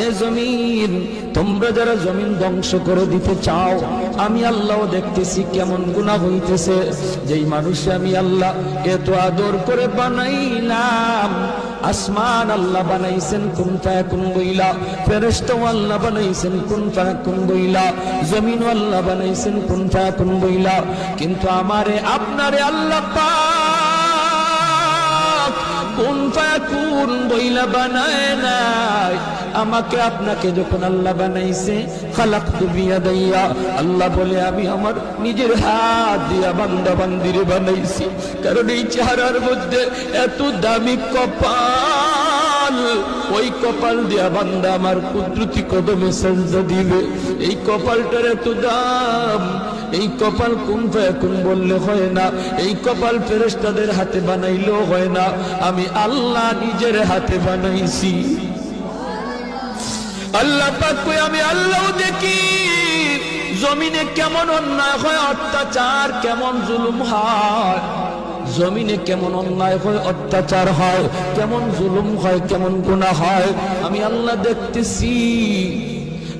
এ জমিন, তোমরা যারা জমিন ধ্বংস করে দিতে চাও, আমি আল্লাহ দেখতেছি কেমন গুণা হইতেছে। যেই মানুষে আমি আল্লাহ এত আদর করে বানাই বানাইলাম, আসমান আল্লাহ বানাইছেন কোন কোন বইলা? ফেরেস্তাও আল্লাহ বানাইছেন কোন কোন বইলা? জমিন আল্লাহ বানাইছেন কোন কোন বইলা? কিন্তু আমারে, আপনারে আল্লাহ পাক কোন কোন বইলা বানায় নাই? আমাকে আপনাকে যখন আল্লাহ বানাইছে খালাক দুবিয়া দাইয়া আল্লাহ বলে, আমি আমার নিজের হাত দিয়া বান্দা বান্দিরে বানাইছি। কারণ এই চেহারার মধ্যে এত দামি কপাল। ওই কপাল দিয়া বান্দা আমার কুদরতি কদমে সেজদা দিবে। এই কপালটার এত দাম এই কপাল কোন কোন বললে হয় না, এই কপাল ফেরেস্তাদের হাতে বানাইলেও হয় না, আমি আল্লাহ নিজের হাতে বানাইছি। আল্লাহ পাক কই, আমি আল্লাহ দেখি, জমিনে কেমন অন্যায় হয়, অত্যাচার কেমন জুলুম হয়। জমিনে কেমন অন্যায় হয়, অত্যাচার হয়, কেমন জুলুম হয়, কেমন গুণা হয়, আমি আল্লাহ দেখতেছি।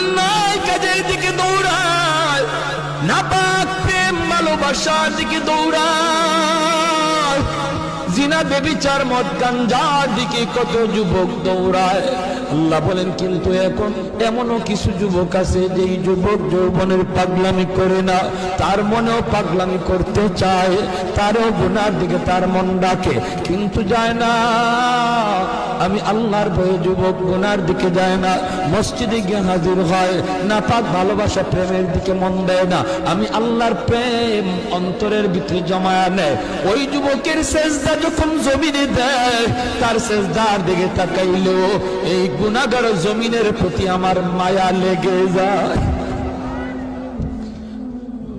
অন্যায় কাজের দিকে দৌড়ায়। নাপাক প্রেম ভালোবাসার দিকে দৌড়ায়। জিনা বেবিচার মদ গাঞ্জার দিকে কত যুবক দৌড়ায়। আল্লাহ বলেন, কিন্তু এখন এমনও কিছু যুবক আছে, যেই যুবক যৌবনের পাগলামি করে না, তার মনেও পাগলামি করতে চায়, তারও গুনার দিকে তার মন ডাকে, কিন্তু যায় না। আমি আল্লাহর ভয়ে যুবক গুনার দিকে যায় না, মসজিদে গিয়ে হাজির হয় না পাক ভালোবাসা প্রেমের দিকে মন দেয় না, আমি আল্লাহর প্রেম অন্তরের ভিতরে জমায়া নেয়। ওই যুবকের শেষদা যখন জমিনে দেয়, তার শেষদার দিকে তাকাইলো, এই গুনাগার জমিনের প্রতি আমার মায়া লেগে যায়।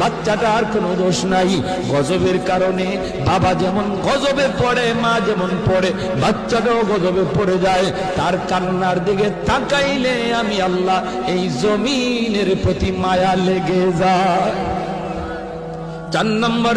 বাচ্চাটার কোনো দোষ নাই। গজবের কারণে বাবা যেমন গজবে পড়ে, মা যেমন পড়ে, বাচ্চাটাও গজবে পড়ে যায়। তার কান্নার দিকে তাকাইলে আমি আল্লাহ এই জমিনের প্রতি মায়া লেগে যায়। চার নম্বর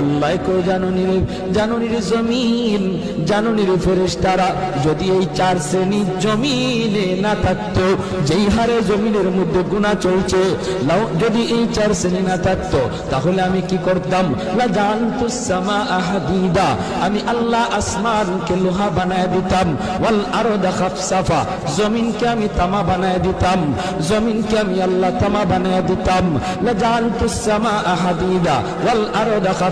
আল্লাহ কো জানুনি জানুনির জমিন, জানুনির ফেরেশ তারা যদি এই চার শ্রেণি জমিনে না যেই হারে জমিনের মধ্যে গুণা চলছে যদি এই চার শ্রেণি না তাহলে আমি কি করতাম? আমি আল্লাহ আসমানকে লোহা বানায় দিতাম, ওয়াল আরদা খাফসাফা, জমিনকে আমি তামা বানায় দিতাম, জমিনকে আমি আল্লাহ তামা বানায় দিতাম লা জানতু সামা আহাদিদা ওয়াল আরদা খাফসাফা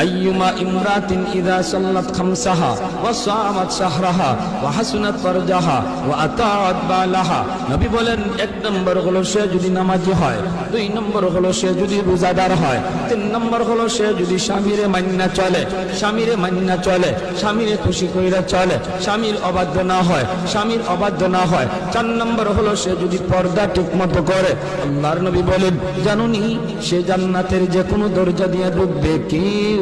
أيما امرأة إذا صلت خمسها وصامت شهرها وحسنت فرجها وأطاعت بالها নবী বলেন এক নম্বর হলো সে যদি নামাজি হয় দুই নম্বর হলো সে যদি রোজাদার হয় তিন নম্বর হলো সে যদি স্বামীরে মান্না চলে স্বামীরে মান্না চলে স্বামীরে খুশি কইরা চলে স্বামীর অবাধ্য না হয় স্বামীর অবাধ্য না হয় চার নম্বর হলো সে যদি পর্দা ঠিক মতো করে আল্লাহর নবী বলেন জানুনি সে জান্নাতের যে কোনো দরজা দিয়ে ঢুকবে কেউ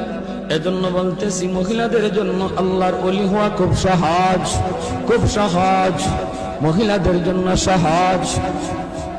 এজন্য বলতেছি মহিলাদের জন্য আল্লাহর অলি হওয়া খুব সহজ খুব সহজ। মহিলাদের জন্য সহজ।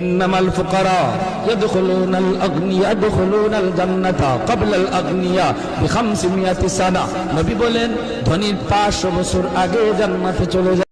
ইন্নামাল ফুকারা ইয়াদখুলুনাল আগনিয়া ইয়াদখুলুনাল জান্নাতা ক্বাবলাল আগনিয়া বিখামসিমিয়াতি সানা। নবী বলেন, ধনীর 500 বছর আগে জান্নাতে চলে যায়।